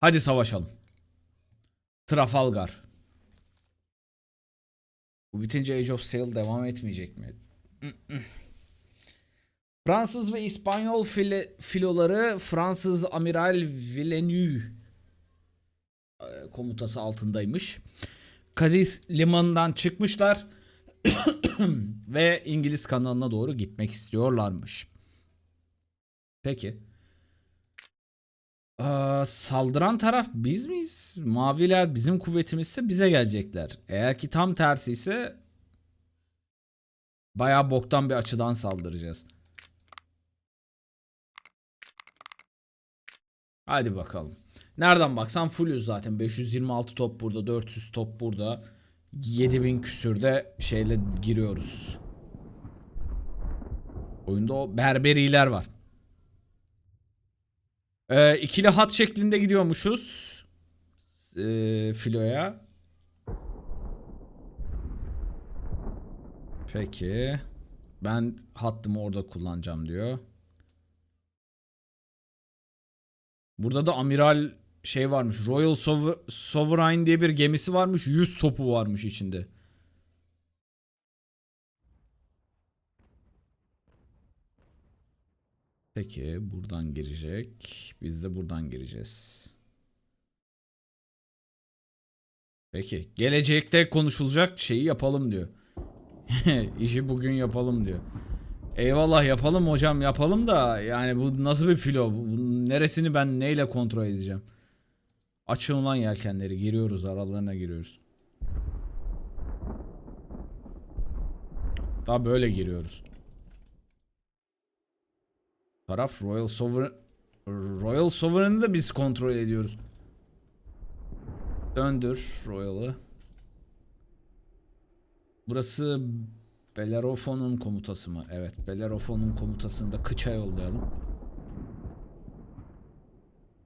Hadi savaşalım. Trafalgar. Bu bitince Age of Sail devam etmeyecek mi? Fransız ve İspanyol file, filoları Fransız Amiral Villeneuve e, komutası altındaymış. Cadiz limanından çıkmışlar ve İngiliz kanalına doğru gitmek istiyorlarmış. Peki. Aa, saldıran taraf biz miyiz? Maviler bizim kuvvetimizse bize gelecekler. Eğer ki tam tersi ise bayağı boktan bir açıdan saldıracağız. Hadi bakalım. Nereden baksan fullüz zaten. 526 top burada, 400 top burada. 7000 küsürde şeyle giriyoruz. Oyunda o berberiler var. Ee, ikili hat şeklinde gidiyormuşuz. Ee, filoya. Peki. Ben hattımı orada kullanacağım diyor. Burada da amiral şey varmış. Royal Sover- Sovereign diye bir gemisi varmış. 100 topu varmış içinde. Peki buradan girecek. Biz de buradan gireceğiz. Peki gelecekte konuşulacak şeyi yapalım diyor. İşi bugün yapalım diyor. Eyvallah yapalım hocam yapalım da yani bu nasıl bir filo? Bu, bunun neresini ben neyle kontrol edeceğim? Açın ulan yelkenleri giriyoruz aralarına giriyoruz. Daha böyle giriyoruz. Taraf Royal Sovereign Royal Sovereign'ı da biz kontrol ediyoruz. Döndür Royal'ı. Burası Bellerophon'un komutası mı? Evet, Bellerophon'un komutasını da kıça yollayalım.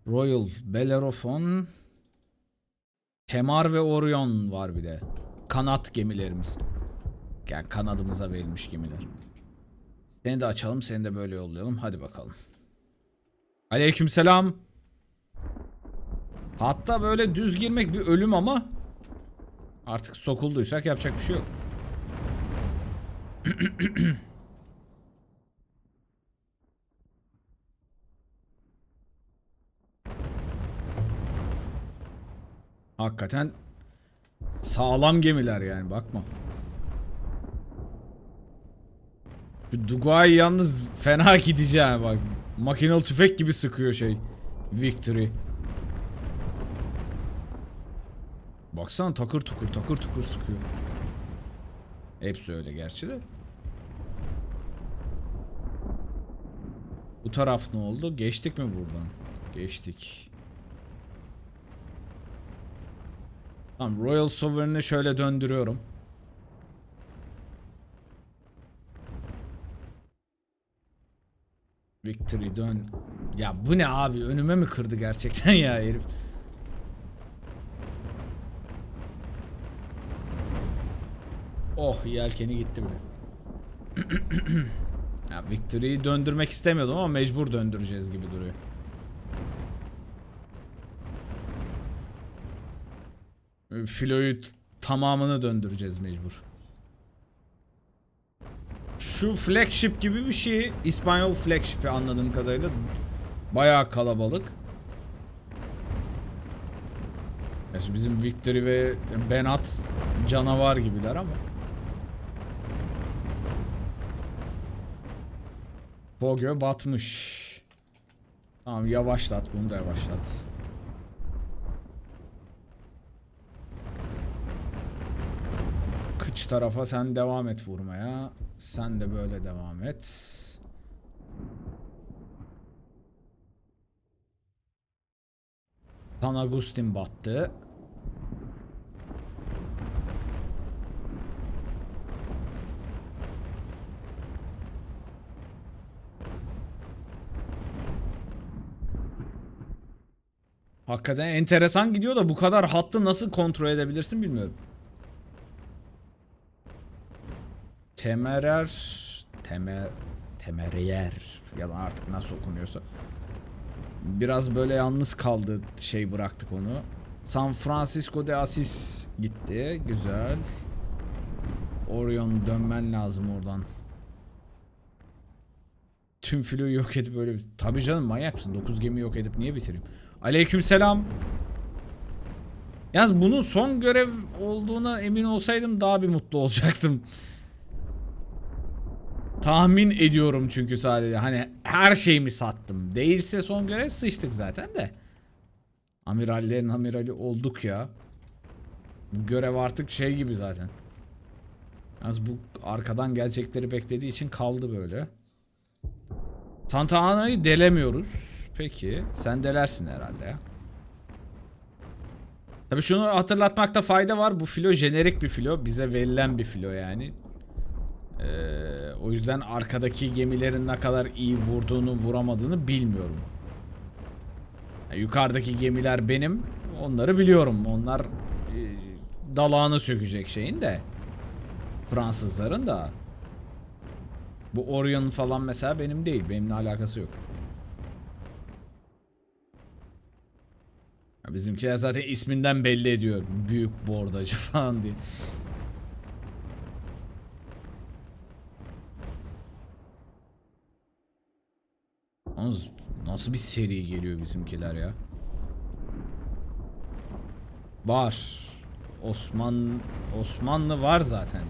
Royal, Bellerophon, Temar ve Orion var bir de. Kanat gemilerimiz. Yani kanadımıza verilmiş gemiler. Seni de açalım, seni de böyle yollayalım. Hadi bakalım. Aleykümselam. Hatta böyle düz girmek bir ölüm ama artık sokulduysak yapacak bir şey yok. Hakikaten sağlam gemiler yani bakma. Şu yalnız fena gideceğim bak. Makinalı tüfek gibi sıkıyor şey. Victory. Baksana takır tukur takır tukur sıkıyor. Hepsi öyle gerçi de. Bu taraf ne oldu? Geçtik mi buradan? Geçtik. Tamam Royal Sovereign'i şöyle döndürüyorum. Victory dön. Ya bu ne abi? Önüme mi kırdı gerçekten ya herif? Oh yelkeni gitti bile. ya Victory'yi döndürmek istemiyordum ama mecbur döndüreceğiz gibi duruyor. Filoyu tamamını döndüreceğiz mecbur. Şu flagship gibi bir şey İspanyol flagship'i anladığım kadarıyla bayağı kalabalık. Gerçi bizim Victory ve Benat canavar gibiler ama. Fogö batmış. Tamam yavaşlat bunu da yavaşlat. Kıç tarafa sen devam et vurmaya. Sen de böyle devam et. San Agustin battı. Hakikaten enteresan gidiyor da bu kadar hattı nasıl kontrol edebilirsin bilmiyorum. Temerer Temer Temeriyer ya da artık nasıl okunuyorsa. Biraz böyle yalnız kaldı şey bıraktık onu. San Francisco de Assis gitti. Güzel. Orion dönmen lazım oradan. Tüm filoyu yok edip böyle bir... Tabii canım manyak mısın? 9 gemi yok edip niye bitireyim? Aleykümselam. Yalnız bunun son görev olduğuna emin olsaydım daha bir mutlu olacaktım. Tahmin ediyorum çünkü sadece hani her şeyimi sattım. Değilse son görev sıçtık zaten de. Amirallerin amirali olduk ya. Görev artık şey gibi zaten. Yalnız bu arkadan gelecekleri beklediği için kaldı böyle. Santa Ana'yı delemiyoruz. Peki. Sen delersin herhalde ya. Tabii şunu hatırlatmakta fayda var. Bu filo jenerik bir filo. Bize verilen bir filo yani. Ee, o yüzden arkadaki gemilerin ne kadar iyi vurduğunu vuramadığını bilmiyorum. Yani yukarıdaki gemiler benim. Onları biliyorum. Onlar e, dalağını sökecek şeyin de. Fransızların da. Bu Orion falan mesela benim değil. Benimle alakası yok. Bizimkiler zaten isminden belli ediyor. Büyük bordacı falan diye. Yalnız nasıl bir seri geliyor bizimkiler ya? Var. Osman Osmanlı var zaten.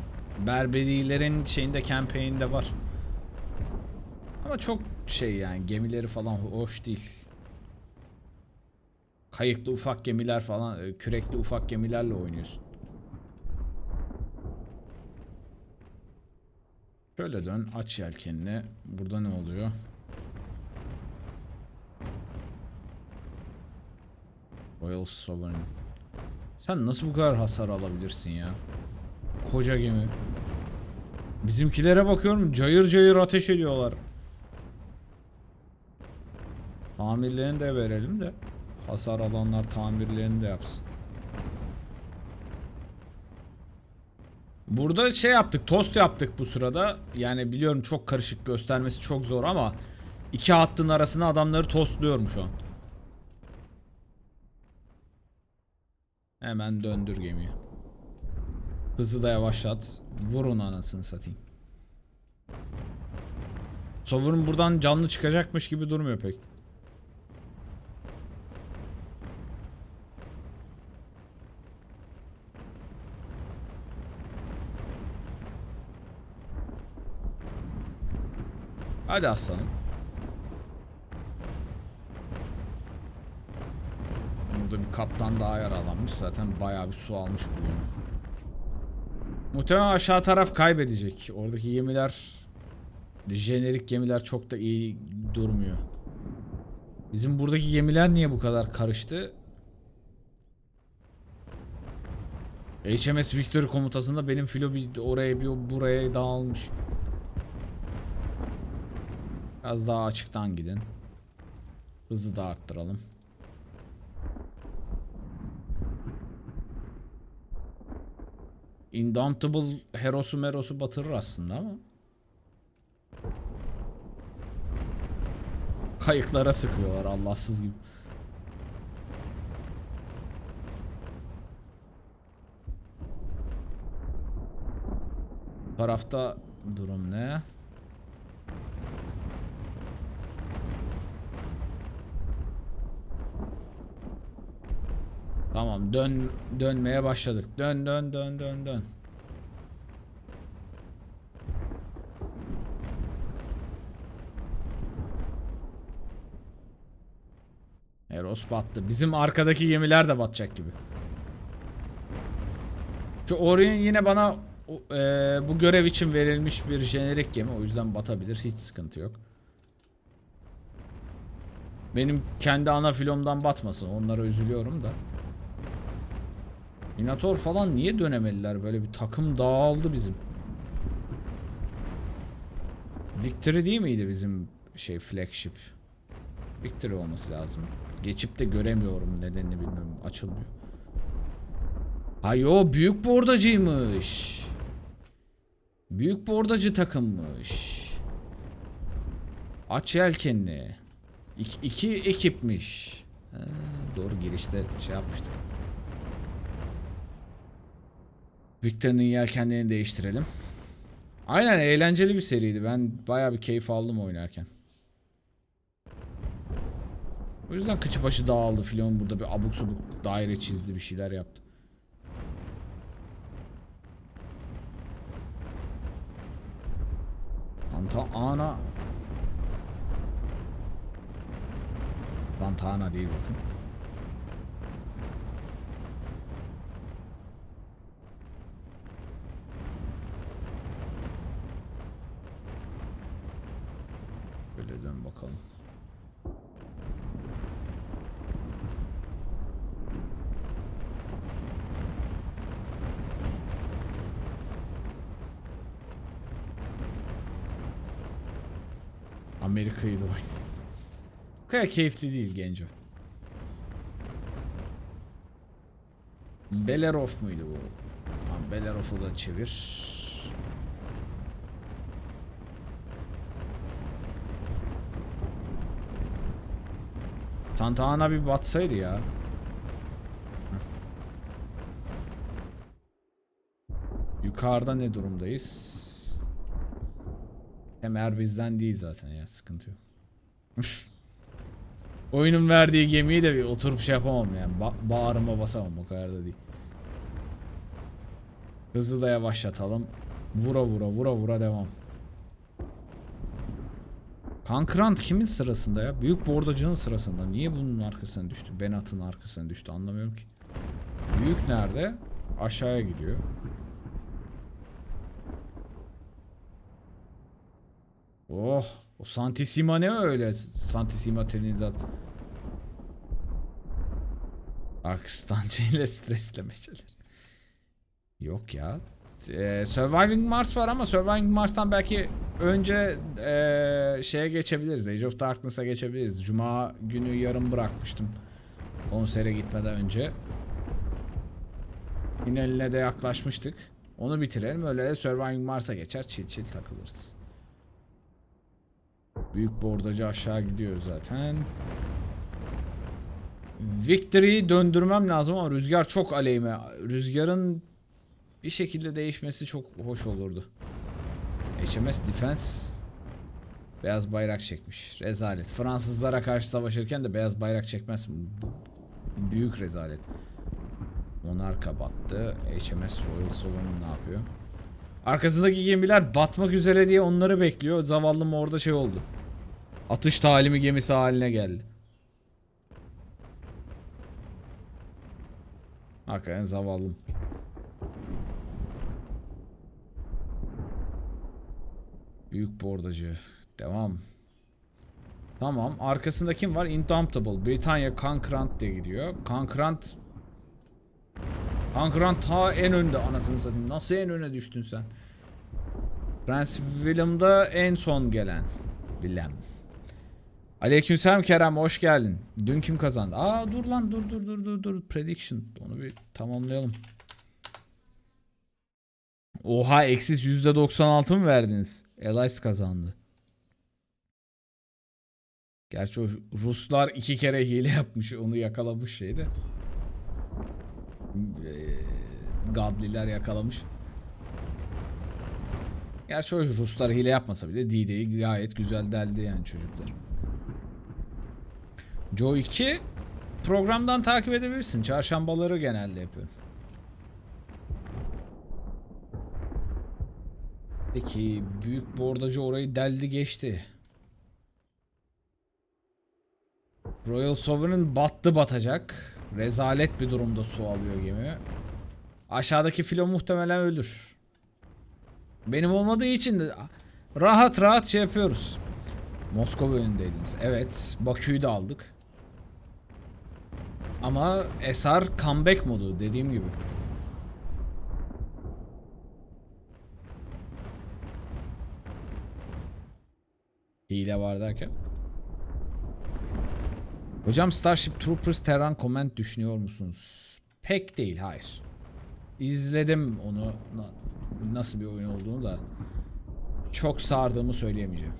Berberilerin şeyinde campaign'de var. Ama çok şey yani gemileri falan hoş değil. Kayıklı ufak gemiler falan, e, kürekli ufak gemilerle oynuyorsun. Şöyle dön, aç yelkenini. Burada ne oluyor? Royal Sovereign. Sen nasıl bu kadar hasar alabilirsin ya? Koca gemi. Bizimkilere bakıyorum cayır cayır ateş ediyorlar. Tamirlerini de verelim de hasar alanlar tamirlerini de yapsın. Burada şey yaptık, tost yaptık bu sırada. Yani biliyorum çok karışık göstermesi çok zor ama iki hattın arasına adamları tostluyorum şu an. Hemen döndür gemiyi. Hızı da yavaşlat. Vurun anasını satayım. Sovereign buradan canlı çıkacakmış gibi durmuyor pek. Hadi aslanım. Kaptan daha yaralanmış. Zaten bayağı bir su almış bu gemi. Muhtemelen aşağı taraf kaybedecek. Oradaki gemiler jenerik gemiler çok da iyi durmuyor. Bizim buradaki gemiler niye bu kadar karıştı? HMS Victory komutasında benim filo bir oraya bir buraya dağılmış. Biraz daha açıktan gidin. Hızı da arttıralım. Indomitable Hero'su Meros'u batırır aslında ama. Kayıklara sıkıyorlar Allahsız gibi. Tarafta durum ne? Tamam dön dönmeye başladık. Dön dön dön dön dön. Eros battı. Bizim arkadaki gemiler de batacak gibi. Şu Orion yine bana eee, bu görev için verilmiş bir jenerik gemi. O yüzden batabilir. Hiç sıkıntı yok. Benim kendi ana filomdan batmasın. Onlara üzülüyorum da. Minator falan niye dönemediler? Böyle bir takım dağıldı bizim. Victory değil miydi bizim şey flagship? Victory olması lazım. Geçip de göremiyorum nedenini bilmiyorum. Açılmıyor. Ha yo büyük bordacıymış. Büyük bordacı takımmış. Aç yelkenli. İki, iki ekipmiş. Ha, doğru girişte şey yapmıştık. Victor'ın yelkenlerini değiştirelim. Aynen eğlenceli bir seriydi. Ben bayağı bir keyif aldım oynarken. O yüzden kıçı başı dağıldı filan burada bir abuk subuk daire çizdi bir şeyler yaptı. Santa Ana Santa Ana değil bakın. Bakalım. Amerika'yı da oynayayım. Bu kadar keyifli değil Genco. Belerov muydu bu? Tamam Belerov'u da çevir. Santa Ana bir batsaydı ya. Yukarıda ne durumdayız? Kemer bizden değil zaten ya sıkıntı yok. Oyunun verdiği gemiyi de bir oturup şey yapamam yani. Ba- bağrıma basamam o kadar da değil. Hızı da yavaşlatalım. Vura vura vura vura devam. Kankrant kimin sırasında ya? Büyük bordacının sırasında. Niye bunun arkasına düştü? Benat'ın arkasına düştü anlamıyorum ki. Büyük nerede? Aşağıya gidiyor. Oh, o Santissima ne öyle? Santissima Trinidad. Arkistancı ile streslemeçeler. Yok ya. Ee, Surviving Mars var ama Surviving Mars'tan belki önce ee, şeye geçebiliriz. Age of Darkness'a geçebiliriz. Cuma günü yarım bırakmıştım. Konsere gitmeden önce. Finaline de yaklaşmıştık. Onu bitirelim. Öyle Surviving Mars'a geçer. Chill chill takılırız. Büyük bordacı aşağı gidiyor zaten. Victory'yi döndürmem lazım ama rüzgar çok aleyhime. Rüzgarın bir şekilde değişmesi çok hoş olurdu. HMS Defense beyaz bayrak çekmiş. Rezalet. Fransızlara karşı savaşırken de beyaz bayrak çekmez. Büyük rezalet. Monarka battı. HMS Royal Sovereign ne yapıyor? Arkasındaki gemiler batmak üzere diye onları bekliyor. Zavallım orada şey oldu. Atış talimi gemisi haline geldi. Hakikaten zavallım. Büyük bordacı. Devam. Tamam. Arkasında kim var? Indomitable. Britanya Conkrant diye gidiyor. Conkrant Conkrant ta en önde anasını satayım. Nasıl en öne düştün sen? Prens William'da en son gelen. Willem. Aleykümselam Kerem hoş geldin. Dün kim kazandı? Aa dur lan dur dur dur dur dur. Prediction. Onu bir tamamlayalım. Oha eksiz %96 mı verdiniz? Elias kazandı. Gerçi o Ruslar iki kere hile yapmış. Onu yakalamış şeyde. Ee, Gadliler yakalamış. Gerçi o Ruslar hile yapmasa bile D-Day'i gayet güzel deldi yani çocuklar. Joe 2 programdan takip edebilirsin. Çarşambaları genelde yapıyorum. Peki büyük bordacı orayı deldi geçti. Royal Sovereign battı batacak. Rezalet bir durumda su alıyor gemi. Aşağıdaki filo muhtemelen ölür. Benim olmadığı için de rahat rahat şey yapıyoruz. Moskova önündeydiniz. Evet. Bakü'yü de aldık. Ama Esar comeback modu dediğim gibi. Hile var derken. Hocam Starship Troopers Terran Command düşünüyor musunuz? Pek değil, hayır. İzledim onu na- nasıl bir oyun olduğunu da çok sardığımı söyleyemeyeceğim.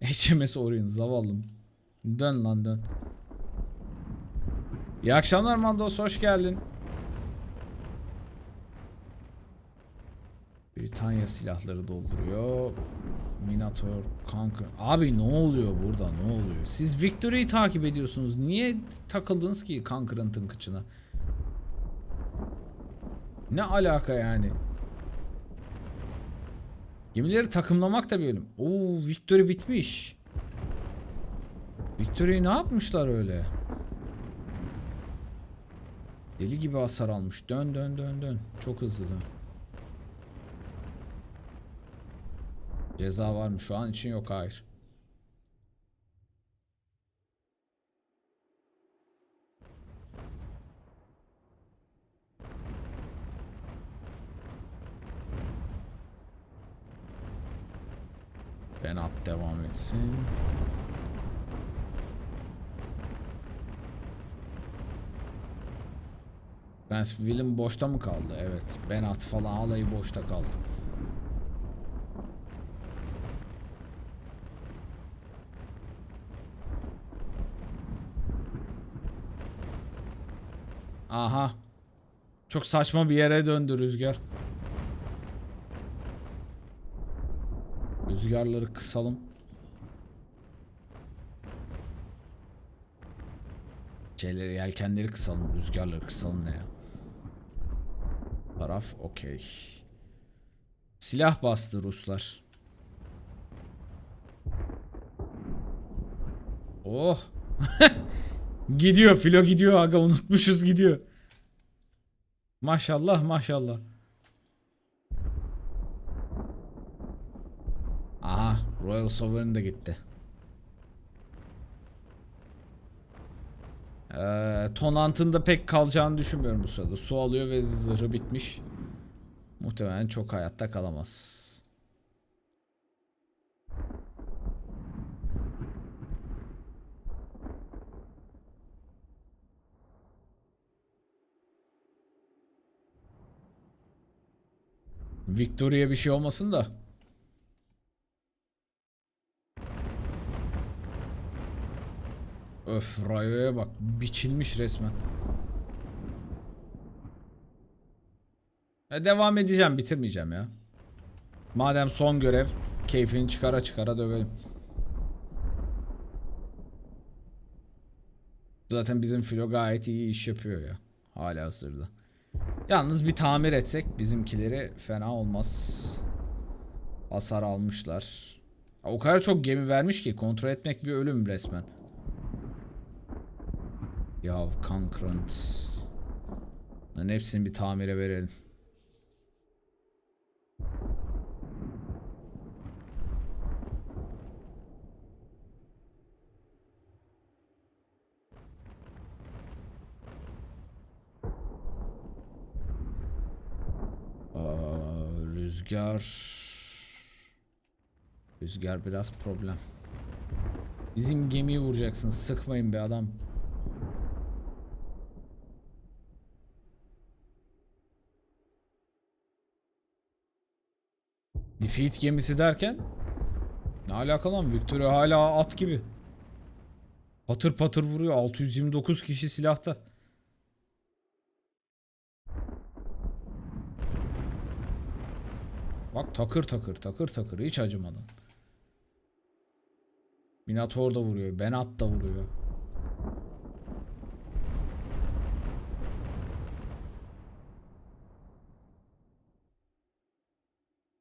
HMS Orion zavallım. Dön lan dön. İyi akşamlar Mandos hoş geldin. Britanya silahları dolduruyor. Minator, Conquer. Abi ne oluyor burada ne oluyor? Siz Victory'yi takip ediyorsunuz. Niye takıldınız ki Conquerant'ın kıçına? Ne alaka yani? Gemileri takımlamak da bir bölüm. Oo Victory bitmiş. Victory'yi ne yapmışlar öyle? Deli gibi hasar almış. Dön dön dön dön. Çok hızlı dön. Ceza var mı? Şu an için yok hayır. Benat devam etsin. Prens Willem boşta mı kaldı? Evet. Benat falan alayı boşta kaldı. Aha. Çok saçma bir yere döndü rüzgar. Rüzgarları kısalım. Şeyleri, yelkenleri kısalım. Rüzgarları kısalım ne ya? Taraf okey. Silah bastı Ruslar. Oh. gidiyor filo gidiyor aga unutmuşuz gidiyor. Maşallah maşallah. Aha Royal Sovereign de gitti. Ee, Tonant'ın pek kalacağını düşünmüyorum bu sırada. Su alıyor ve zırhı bitmiş. Muhtemelen çok hayatta kalamaz. Victoria'ya bir şey olmasın da. Öf Rayo'ya bak biçilmiş resmen. E, devam edeceğim bitirmeyeceğim ya. Madem son görev keyfini çıkara çıkara dövelim. Zaten bizim filo gayet iyi iş yapıyor ya. Hala hazırda. Yalnız bir tamir etsek bizimkileri fena olmaz. Hasar almışlar. O kadar çok gemi vermiş ki kontrol etmek bir ölüm resmen. Ya Concurrent. Bunların hepsini bir tamire verelim. Aa, rüzgar. Rüzgar biraz problem. Bizim gemiyi vuracaksın. Sıkmayın be adam. Defeat gemisi derken ne alaka lan Victoria hala at gibi. Patır patır vuruyor 629 kişi silahta. Bak takır takır takır takır hiç acımadan. Minator da vuruyor. Benat da vuruyor.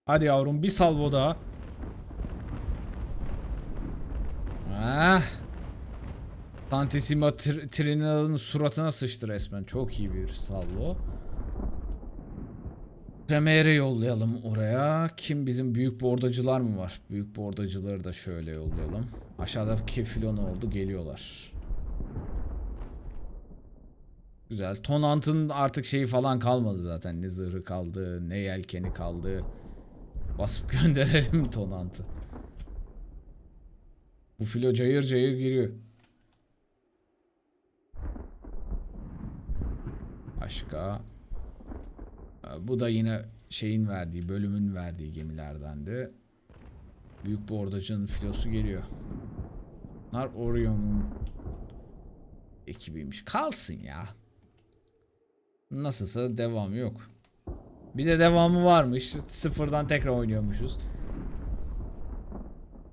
Hadi yavrum bir salvo daha. Ah. Santissima Tr- Trinidad'ın suratına sıçtı resmen. Çok iyi bir salvo. Premier'e yollayalım oraya. Kim bizim büyük bordacılar mı var? Büyük bordacıları da şöyle yollayalım. Aşağıdaki filo ne oldu? Geliyorlar. Güzel. Tonant'ın artık şeyi falan kalmadı zaten. Ne zırhı kaldı, ne yelkeni kaldı. Basıp gönderelim Tonant'ı. Bu filo cayır cayır giriyor. Başka. Bu da yine şeyin verdiği, bölümün verdiği gemilerdendi. Büyük bordacının filosu geliyor. Bunlar Orion'un ekibiymiş. Kalsın ya. Nasılsa devamı yok. Bir de devamı varmış. Sıfırdan tekrar oynuyormuşuz.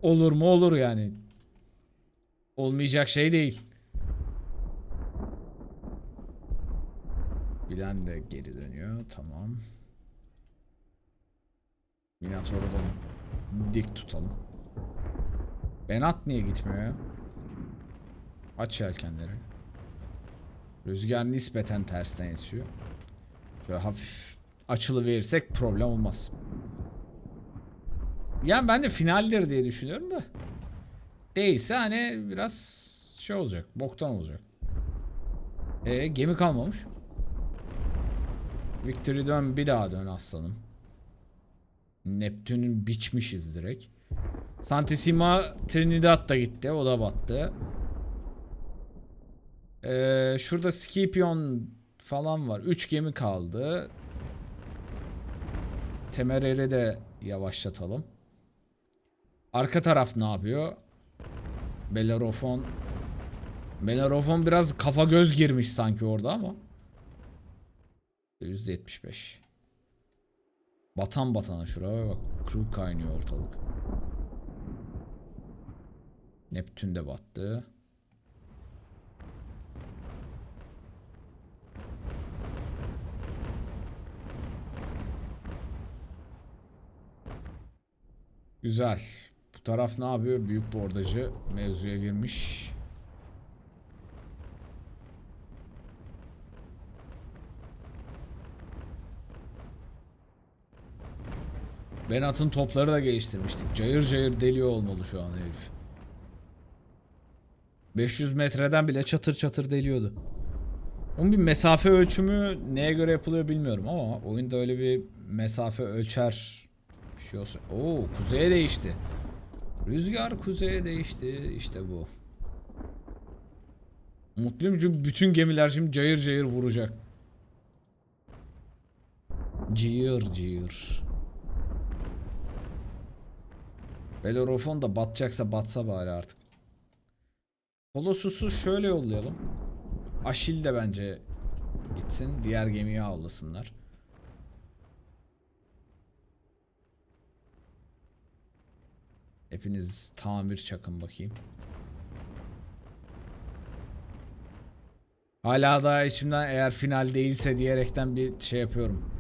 Olur mu olur yani. Olmayacak şey değil. Bilen de geri dönüyor. Tamam. Minotaur'u da dik tutalım. Benat niye gitmiyor? Aç yelkenleri. Rüzgar nispeten tersten esiyor. Şöyle hafif açılı verirsek problem olmaz. Yani ben de finaldir diye düşünüyorum da. Değilse hani biraz şey olacak. Boktan olacak. E gemi kalmamış. Victory dön bir daha dön aslanım. Neptün'ün biçmişiz direkt. Santissima Trinidad da gitti. O da battı. Ee, şurada Scipion falan var. 3 gemi kaldı. Temerer'i de yavaşlatalım. Arka taraf ne yapıyor? Bellerophon Bellerophon biraz kafa göz girmiş sanki orada ama. %75. Batan batana şuraya bak. Crew kaynıyor ortalık. Neptün de battı. Güzel. Bu taraf ne yapıyor? Büyük bordacı mevzuya girmiş. Benat'ın topları da geliştirmiştik. Cayır cayır deliyor olmalı şu an herif. 500 metreden bile çatır çatır deliyordu. Onun bir mesafe ölçümü neye göre yapılıyor bilmiyorum ama oyunda öyle bir mesafe ölçer bir şey olsa. Oo kuzeye değişti. Rüzgar kuzeye değişti. İşte bu. Mutluyum çünkü bütün gemiler şimdi cayır cayır vuracak. Cıyır cıyır. Belorofon da batacaksa batsa bari artık. Colossus'u şöyle yollayalım. Aşil de bence gitsin. Diğer gemiyi avlasınlar. Hepiniz tamir çakın bakayım. Hala da içimden eğer final değilse diyerekten bir şey yapıyorum.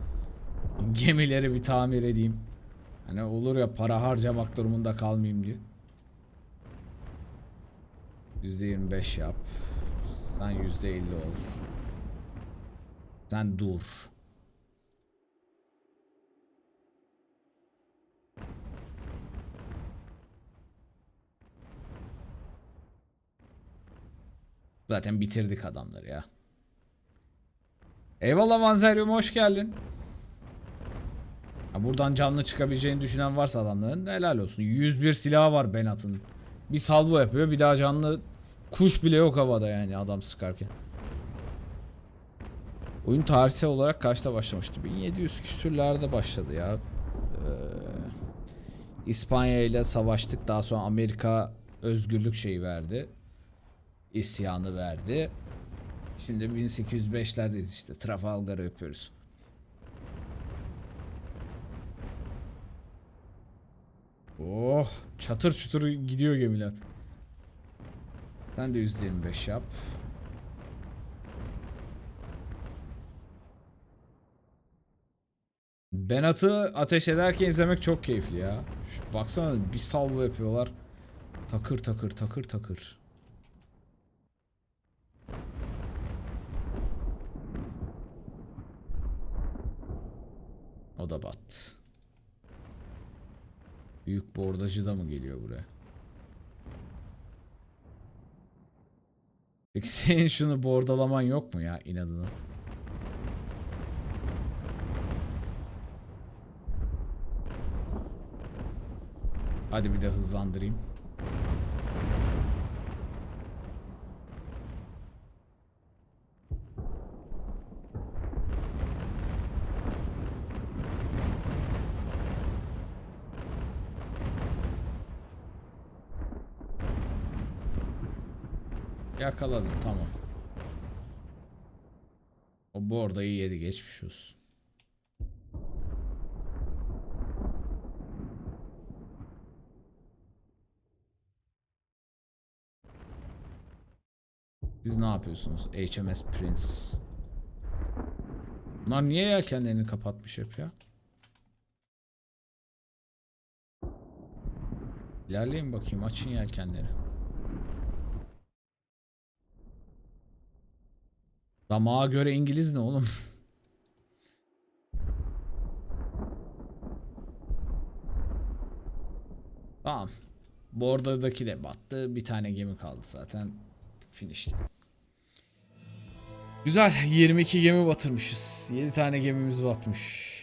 Gemileri bir tamir edeyim. Hani olur ya para harcamak durumunda kalmayayım diye. %25 yap. Sen %50 ol. Sen dur. Zaten bitirdik adamları ya. Eyvallah Manzerium hoş geldin. Ya buradan canlı çıkabileceğini düşünen varsa adamların helal olsun. 101 silahı var Benat'ın. Bir salvo yapıyor bir daha canlı kuş bile yok havada yani adam sıkarken. Oyun tarihsel olarak kaçta başlamıştı? 1700 küsürlerde başladı ya. Ee, İspanya ile savaştık. Daha sonra Amerika özgürlük şeyi verdi. İsyanı verdi. Şimdi 1805'lerdeyiz işte. Trafalgar'ı yapıyoruz. Oh, çatır çutur gidiyor gemiler. Sen de %25 yap. Benat'ı ateş ederken izlemek çok keyifli ya. Şu, baksana bir salvo yapıyorlar. Takır takır takır takır. O da battı. Büyük bordacı da mı geliyor buraya? Peki senin şunu bordalaman yok mu ya inadına? Hadi bir de hızlandırayım. Yakaladım tamam. O bordayı yedi geçmiş olsun. Siz ne yapıyorsunuz? HMS Prince. Bunlar niye yelkenlerini kapatmış hep ya? İlerleyin bakayım açın yelkenleri. Damağa göre İngiliz ne oğlum? tamam. Borderdaki de battı. Bir tane gemi kaldı zaten. Finish'ti. Güzel. 22 gemi batırmışız. 7 tane gemimiz batmış.